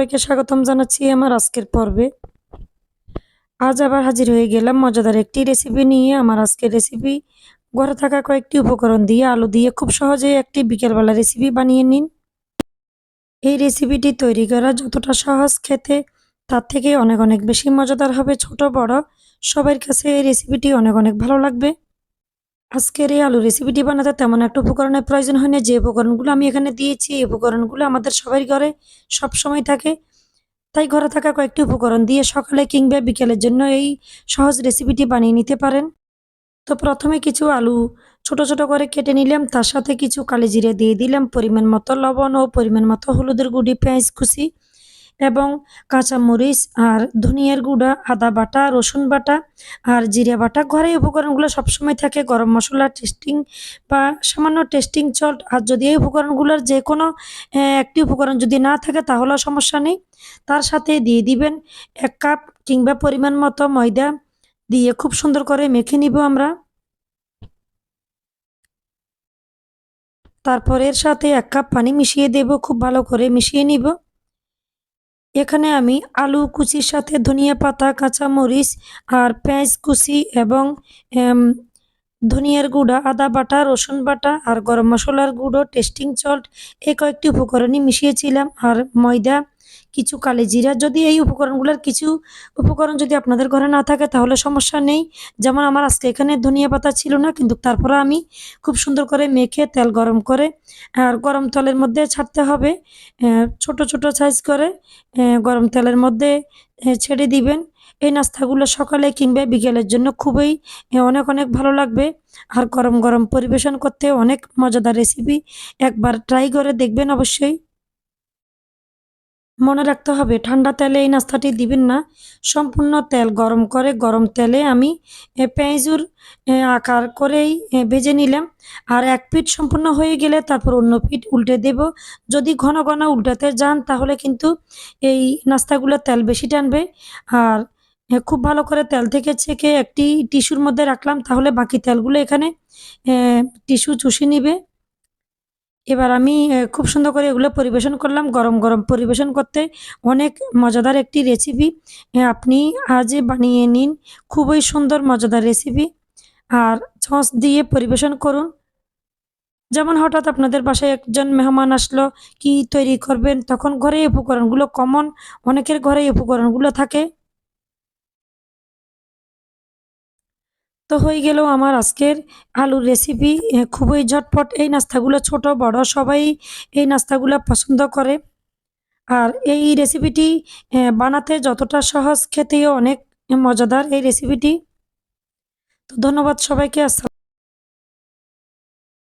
সবাইকে স্বাগতম জানাচ্ছি আমার আজকের পর্বে। আজ আবার হাজির হয়ে গেলাম মজাদার একটি রেসিপি নিয়ে। আমার আজকের রেসিপি ঘরে থাকা কয়েকটি উপকরণ দিয়ে আলু দিয়ে খুব সহজেই একটি বিকেলবেলা রেসিপি বানিয়ে নিন। এই রেসিপিটি তৈরি করা যতটা সহজ খেতে, তার থেকে অনেক অনেক বেশি মজাদার হবে ছোট, বড়। সবার কাছে এই রেসিপিটি অনেক অনেক ভালো লাগবে। আজকের এই আলু রেসিপিটি বানাতে তেমন একটা উপকরণের প্রয়োজন হয় না যে উপকরণগুলো আমি এখানে দিয়েছি, এই উপকরণগুলো আমাদের সবাই ঘরে সব সময় থাকে। তাই ঘরে থাকা কয়েকটি উপকরণ দিয়ে সকালে কিংবা বিকেলের জন্য এই সহজ রেসিপিটি বানিয়ে নিতে পারেন। তো প্রথমে কিছু আলু ছোট ছোট করে কেটে নিলাম। তার সাথে কিছু কালি জিরে দিয়ে দিলাম। পরিমাণ মতো লবণ ও পরিমাণ মতো হলুদের গুঁড়ি, পেঁয়াজ কুচি এবং কাঁচামরিচ আর ধনিয়ার গুঁড়া, আদা বাটা, রসুন বাটা আর জিরে বাটা। ঘরে উপকরণগুলো সবসময় থাকে, গরম মশলা, টেস্টিং বা সামান্য টেস্টিং চল্ট আর যদি এই উপকরণগুলোর যে কোনো একটি উপকরণ যদি না থাকে তাহলেও সমস্যা নেই। তার সাথে দিয়ে দিবেন এক কাপ কিংবা পরিমাণ মতো ময়দা দিয়ে খুব সুন্দর করে মেখে নিব আমরা। তারপর এর সাথে এক কাপ পানি মিশিয়ে দেব, খুব ভালো করে মিশিয়ে নিব। এখানে আমি আলু কুচির সাথে ধনিয়া পাতা, কাঁচামরিচ আর পেঁয়াজ কুচি এবং ধনিয়ার গুঁড়া, আদা বাটা, রসুন বাটা আর গরম মশলার গুঁড়ো, টেস্টিং সল্ট এই কয়েকটি উপকরণই মিশিয়েছিলাম আর ময়দা কিছু কালি জিরা যদি এই উপকরণগুলোর কিছু উপকরণ যদি আপনাদের ঘরে না থাকে, তাহলে সমস্যা নেই। যেমন আমার আজকে এখানে ধনিয়া পাতা ছিল না, কিন্তু তারপরে আমি খুব সুন্দর করে মেখে তেল গরম করে, আর গরম তেলের মধ্যে ছাড়তে হবে ছোট ছোট সাইজ করে গরম তেলের মধ্যে ছেড়ে দিবেন। এই নাস্তাগুলো সকালে কিংবা বিকেলের জন্য খুবই অনেক অনেক ভালো লাগবে। আর গরম গরম পরিবেশন করতে অনেক মজাদার রেসিপি একবার ট্রাই করে দেখবেন অবশ্যই। মনে রাখতে হবে, ঠান্ডা তেলে এই নাস্তাটি দিবেন না। সম্পূর্ণ তেল গরম করে, গরম তেলে আমি পেঁয়াজুর আকার করেই ভেজে নিলাম। আর এক পিঠ সম্পূর্ণ হয়ে গেলে তারপর অন্য পিঠ উল্টে দেব। যদি ঘন ঘন উল্টাতে যান, তাহলে কিন্তু এই নাস্তাগুলো তেল বেশি টানবে। আর খুব ভালো করে তেল থেকে ছেঁকে একটি টিস্যুর মধ্যে রাখলাম, তাহলে বাকি তেলগুলো এখানে টিস্যু চুষে নিবে। এবার আমি খুব সুন্দর করে এগুলো পরিবেশন করলাম, গরম গরম পরিবেশন করতে। অনেক মজাদার একটি রেসিপি আপনি আজ বানিয়ে নিন। খুবই সুন্দর, মজাদার রেসিপি আর সস দিয়ে পরিবেশন করুন। যেমন হঠাৎ আপনাদের বাসায় একজন মেহমান আসলো, কি তৈরি করবেন? তখন ঘরে উপকরণগুলো কমন অনেকের ঘরে উপকরণগুলো থাকে। তো হয়ে গেল আমার আজকের আলুর রেসিপি খুবই ঝটপট এই নাস্তাগুলো ছোট, বড় সবাই এই নাস্তাগুলো পছন্দ করে। আর এই রেসিপিটি বানাতে যতটা সহজ, খেতেও অনেক মজাদার এই রেসিপিটি তো ধন্যবাদ সবাইকে আসসালাম